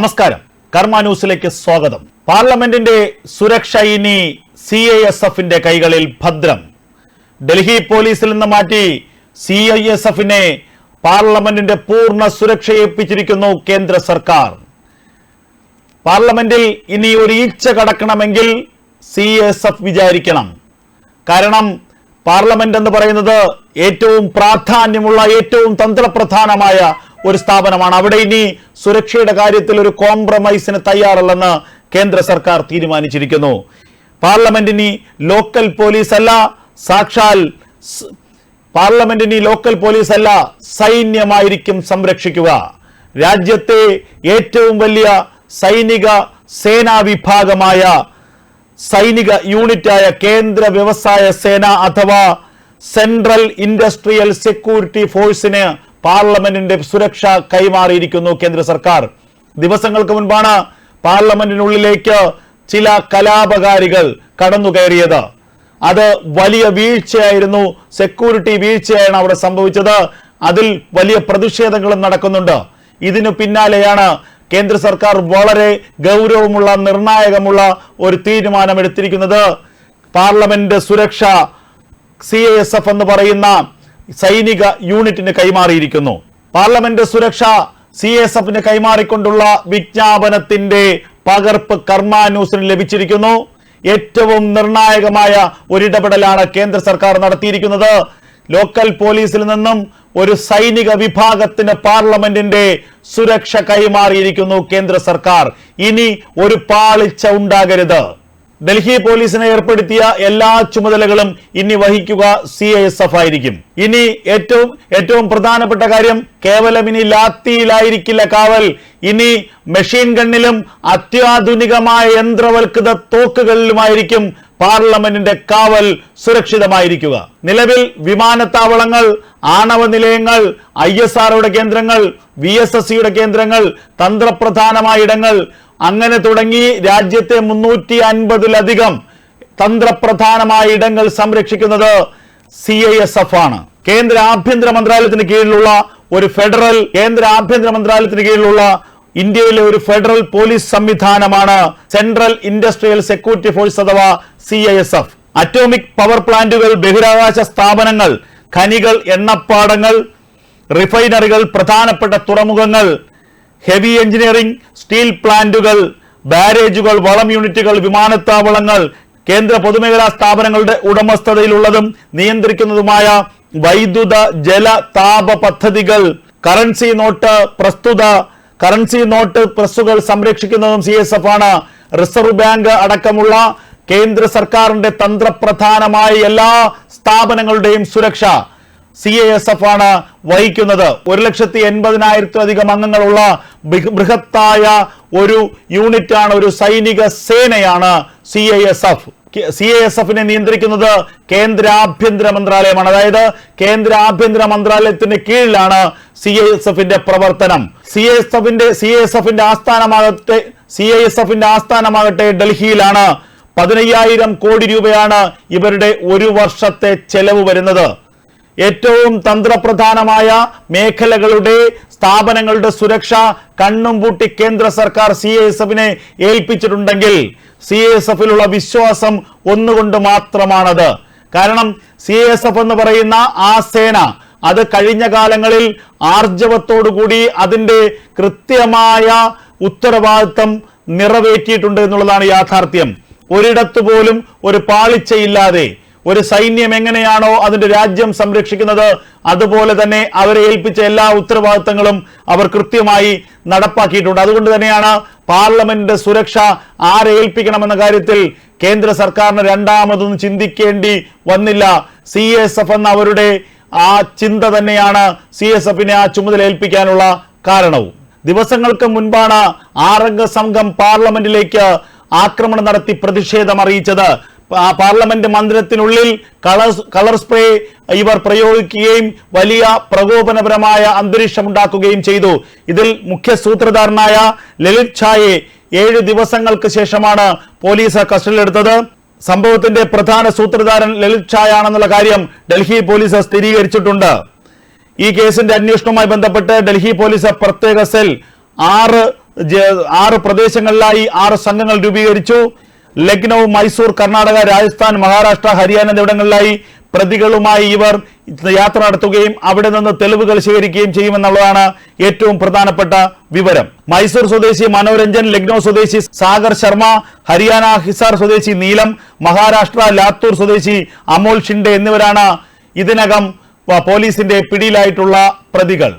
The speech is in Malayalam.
നമസ്കാരം. കർമ്മ ന്യൂസിലേക്ക് സ്വാഗതം. പാർലമെന്റിന്റെ സുരക്ഷ ഇനി സി ഐ എസ് എഫിന്റെ കൈകളിൽ ഭദ്രം. ഡൽഹി പോലീസിൽ നിന്ന് മാറ്റി സി ഐ എസ് എഫിനെ പാർലമെന്റിന്റെ പൂർണ സുരക്ഷ ഏൽപ്പിച്ചിരിക്കുന്നു കേന്ദ്ര സർക്കാർ. പാർലമെന്റിൽ ഇനി ഒരു ഈച്ച കടക്കണമെങ്കിൽ സി എസ് എഫ് വിചാരിക്കണം. കാരണം പാർലമെന്റ് എന്ന് പറയുന്നത് ഏറ്റവും പ്രാധാന്യമുള്ള ഏറ്റവും തന്ത്രപ്രധാനമായ ഒരു സ്ഥാപനമാണ്. അവിടെ ഇനി സുരക്ഷയുടെ കാര്യത്തിൽ ഒരു കോംപ്രമൈസിന് തയ്യാറല്ലെന്ന് കേന്ദ്ര സർക്കാർ തീരുമാനിച്ചിരിക്കുന്നു. പാർലമെന്റിന് ലോക്കൽ പോലീസ് അല്ല സാക്ഷാൽ പാർലമെന്റിന് ലോക്കൽ പോലീസ് അല്ല സൈന്യമായിരിക്കും സംരക്ഷിക്കുക. രാജ്യത്തെ ഏറ്റവും വലിയ സൈനിക സേനാ വിഭാഗമായ സൈനിക യൂണിറ്റായ കേന്ദ്ര വ്യവസായ സേന അഥവാ സെൻട്രൽ ഇൻഡസ്ട്രിയൽ സെക്യൂരിറ്റി ഫോഴ്സിന് പാർലമെന്റിന്റെ സുരക്ഷ കൈമാറിയിരിക്കുന്നു കേന്ദ്ര സർക്കാർ. ദിവസങ്ങൾക്ക് മുൻപാണ് പാർലമെന്റിനുള്ളിലേക്ക് ചില കലാപകാരികൾ കടന്നു കയറിയത് അത് വലിയ വീഴ്ചയായിരുന്നു. സെക്യൂരിറ്റി വീഴ്ചയാണ് അവിടെ സംഭവിച്ചത്. അതിൽ വലിയ പ്രതിഷേധങ്ങളും നടക്കുന്നുണ്ട്. ഇതിനു പിന്നാലെയാണ് കേന്ദ്ര സർക്കാർ വളരെ ഗൗരവമുള്ള നിർണായകമുള്ള ഒരു തീരുമാനം എടുത്തിരിക്കുന്നത് പാർലമെന്റ് സുരക്ഷ സി എസ് എഫ് എന്ന് പറയുന്ന സൈനിക യൂണിറ്റിന് കൈമാറിയിരിക്കുന്നു. പാർലമെന്റ് സുരക്ഷ സി എസ് എഫിന് കൈമാറിക്കൊണ്ടുള്ള വിജ്ഞാപനത്തിന്റെ പകർപ്പ് കർമ്മ ലഭിച്ചിരിക്കുന്നു. ഏറ്റവും നിർണായകമായ ഒരിടപെടലാണ് കേന്ദ്ര സർക്കാർ നടത്തിയിരിക്കുന്നത്. ലോക്കൽ പോലീസിൽ നിന്നും ഒരു സൈനിക വിഭാഗത്തിന് പാർലമെന്റിന്റെ സുരക്ഷ കൈമാറിയിരിക്കുന്നു കേന്ദ്ര സർക്കാർ. ഇനി ഒരു പാളിച്ച ഉണ്ടാകരുത്. ഡൽഹി പോലീസിനെ ഏർപ്പെടുത്തിയ എല്ലാ ചുമതലകളും ഇനി വഹിക്കുക സി ഐ എസ് എഫ് ആയിരിക്കും. ഇനി ഏറ്റവും ഏറ്റവും പ്രധാനപ്പെട്ട കാര്യം കേവലം ഇനി ലാത്തിയിലായിരിക്കില്ല കാവൽ. ഇനി മെഷീൻ ഗണ്ണിലും അത്യാധുനികമായ യന്ത്രവൽകൃത തോക്കുകളിലുമായിരിക്കും പാർലമെന്റിന്റെ കാവൽ സുരക്ഷിതമായിരിക്കുക. നിലവിൽ വിമാനത്താവളങ്ങൾ ആണവ നിലയങ്ങൾ ഐ എസ് ആർഒയുടെ കേന്ദ്രങ്ങൾ വി എസ് എസ് സിയുടെ കേന്ദ്രങ്ങൾ തന്ത്രപ്രധാനമായ ഇടങ്ങൾ. അങ്ങനെ തുടങ്ങി രാജ്യത്തെ മുന്നൂറ്റി അൻപതിലധികം തന്ത്രപ്രധാനമായ ഇടങ്ങൾ സംരക്ഷിക്കുന്നത് സി ഐ എസ് എഫ് ആണ്. കേന്ദ്ര ആഭ്യന്തര മന്ത്രാലയത്തിന് കീഴിലുള്ള ഒരു ഫെഡറൽ കേന്ദ്ര ആഭ്യന്തര മന്ത്രാലയത്തിന് കീഴിലുള്ള ഇന്ത്യയിലെ ഒരു ഫെഡറൽ പോലീസ് സംവിധാനമാണ് സെൻട്രൽ ഇൻഡസ്ട്രിയൽ സെക്യൂരിറ്റി ഫോഴ്സ് അഥവാ C I S F atomic power പ്ലാന്റുകൾ ബഹിരാകാശ സ്ഥാപനങ്ങൾ ഖനികൾ എണ്ണപ്പാടങ്ങൾ റിഫൈനറികൾ പ്രധാനപ്പെട്ട തുറമുഖങ്ങൾ ഹെവി എഞ്ചിനീയറിംഗ് സ്റ്റീൽ പ്ലാന്റുകൾ ബാരേജുകൾ വളം യൂണിറ്റുകൾ വിമാനത്താവളങ്ങൾ കേന്ദ്ര പൊതുമേഖലാ സ്ഥാപനങ്ങളുടെ ഉടമസ്ഥതയിലുള്ളതും നിയന്ത്രിക്കുന്നതുമായ വൈദ്യുത ജല താപ പദ്ധതികൾ കറൻസി നോട്ട് പ്രസ്തുത കറൻസി നോട്ട് പ്രസ്സുകൾ സംരക്ഷിക്കുന്നതും സി എസ് എഫ് ആണ്. റിസർവ് ബാങ്ക് അടക്കമുള്ള കേന്ദ്ര സർക്കാരിന്റെ തന്ത്രപ്രധാനമായ എല്ലാ സ്ഥാപനങ്ങളുടെയും സുരക്ഷ. സി എ എസ് എഫ് ആണ് വഹിക്കുന്നത്. ഒരു ലക്ഷത്തി എൺപതിനായിരത്തിലധികം അംഗങ്ങളുള്ള ബൃഹത്തായ ഒരു യൂണിറ്റാണ് ഒരു സൈനിക സേനയാണ് C I S F C A S എഫിനെ നിയന്ത്രിക്കുന്നത് കേന്ദ്ര ആഭ്യന്തര മന്ത്രാലയമാണ്. അതായത് കേന്ദ്ര ആഭ്യന്തര മന്ത്രാലയത്തിന് കീഴിലാണ് സി ഐ എസ് എഫിന്റെ പ്രവർത്തനം. സി എസ് എഫിന്റെ സി എസ് എഫിന്റെ ആസ്ഥാനമാകട്ടെ സി ഐ എസ് എഫിന്റെ ആസ്ഥാനമാകട്ടെ ഡൽഹിയിലാണ് പതിനയ്യായിരം കോടി രൂപയാണ് ഇവരുടെ ഒരു വർഷത്തെ ചെലവ് വരുന്നത്. ഏറ്റവും തന്ത്രപ്രധാനമായ മേഖലകളുടെ സ്ഥാപനങ്ങളുടെ സുരക്ഷ കണ്ണും പൂട്ടി കേന്ദ്ര സർക്കാർ സി എസ് എഫിനെ ഏൽപ്പിച്ചിട്ടുണ്ടെങ്കിൽ സി എസ് എഫിലുള്ള വിശ്വാസം ഒന്നുകൊണ്ട് മാത്രമാണത്. കാരണം സി എസ് എഫ് എന്ന് പറയുന്ന ആ സേന അത് കഴിഞ്ഞ കാലങ്ങളിൽ ആർജവത്തോടുകൂടി അതിന്റെ കൃത്യമായ ഉത്തരവാദിത്തം നിറവേറ്റിയിട്ടുണ്ട് എന്നുള്ളതാണ് യാഥാർത്ഥ്യം. ഒരിടത്ത് പോലും ഒരു പാളിച്ചയില്ലാതെ ഒരു സൈന്യം എങ്ങനെയാണോ അതിന്റെ രാജ്യം സംരക്ഷിക്കുന്നത് അതുപോലെ തന്നെ അവരെ ഏൽപ്പിച്ച എല്ലാ ഉത്തരവാദിത്തങ്ങളും അവർ കൃത്യമായി നടപ്പാക്കിയിട്ടുണ്ട്. അതുകൊണ്ട് തന്നെയാണ് പാർലമെന്റിന്റെ സുരക്ഷ ആരെ ഏൽപ്പിക്കണമെന്ന കാര്യത്തിൽ കേന്ദ്ര സർക്കാരിന് രണ്ടാമതൊന്നും ചിന്തിക്കേണ്ടി വന്നില്ല. സി എസ് എഫ് എന്ന അവരുടെ ആ ചിന്ത തന്നെയാണ് സി എസ് എഫിനെ ആ ചുമതല ഏൽപ്പിക്കാനുള്ള കാരണവും. ദിവസങ്ങൾക്ക് മുൻപാണ് ആറംഗ സംഘം പാർലമെന്റിലേക്ക് ആക്രമണം നടത്തി പ്രതിഷേധം അറിയിച്ചത്. പാർലമെന്റ് മന്ദിരത്തിനുള്ളിൽ കളർ കളർ സ്പ്രേ ഇവർ പ്രയോഗിക്കുകയും വലിയ പ്രകോപനപരമായ അന്തരീക്ഷം ഉണ്ടാക്കുകയും ചെയ്തു. ഇതിൽ മുഖ്യ സൂത്രധാരനായ ലളിത് ഛായെ ഏഴ് ദിവസങ്ങൾക്ക് ശേഷമാണ് പോലീസ് കസ്റ്റഡിയിലെടുത്തത്. സംഭവത്തിന്റെ പ്രധാന സൂത്രധാരൻ ലളിത് ഛായ ആണെന്നുള്ള കാര്യം ഡൽഹി പോലീസ് സ്ഥിരീകരിച്ചിട്ടുണ്ട്. ഈ കേസിന്റെ അന്വേഷണവുമായി ബന്ധപ്പെട്ട് ഡൽഹി പോലീസ് പ്രത്യേക സെൽ ആറ് ആറ് പ്രദേശങ്ങളിലായി ആറ് സംഘങ്ങൾ രൂപീകരിച്ചു. ലക്നൗ മൈസൂർ കർണാടക രാജസ്ഥാൻ മഹാരാഷ്ട്ര ഹരിയാന എന്നിവിടങ്ങളിലായി പ്രതികളുമായി ഇവർ യാത്ര നടത്തുകയും അവിടെ നിന്ന് തെളിവുകൾ ശേഖരിക്കുകയും ചെയ്യുമെന്നുള്ളതാണ് ഏറ്റവും പ്രധാനപ്പെട്ട വിവരം. മൈസൂർ സ്വദേശി മനോരഞ്ജൻ ലക്നൗ സ്വദേശി സാഗർ ശർമ്മ ഹരിയാന ഹിസാർ സ്വദേശി നീലം മഹാരാഷ്ട്ര ലാത്തൂർ സ്വദേശി അമോൽ ഷിൻഡെ എന്നിവരാണ് ഇതിനകം പോലീസിന്റെ പിടിയിലായിട്ടുള്ള പ്രതികൾ.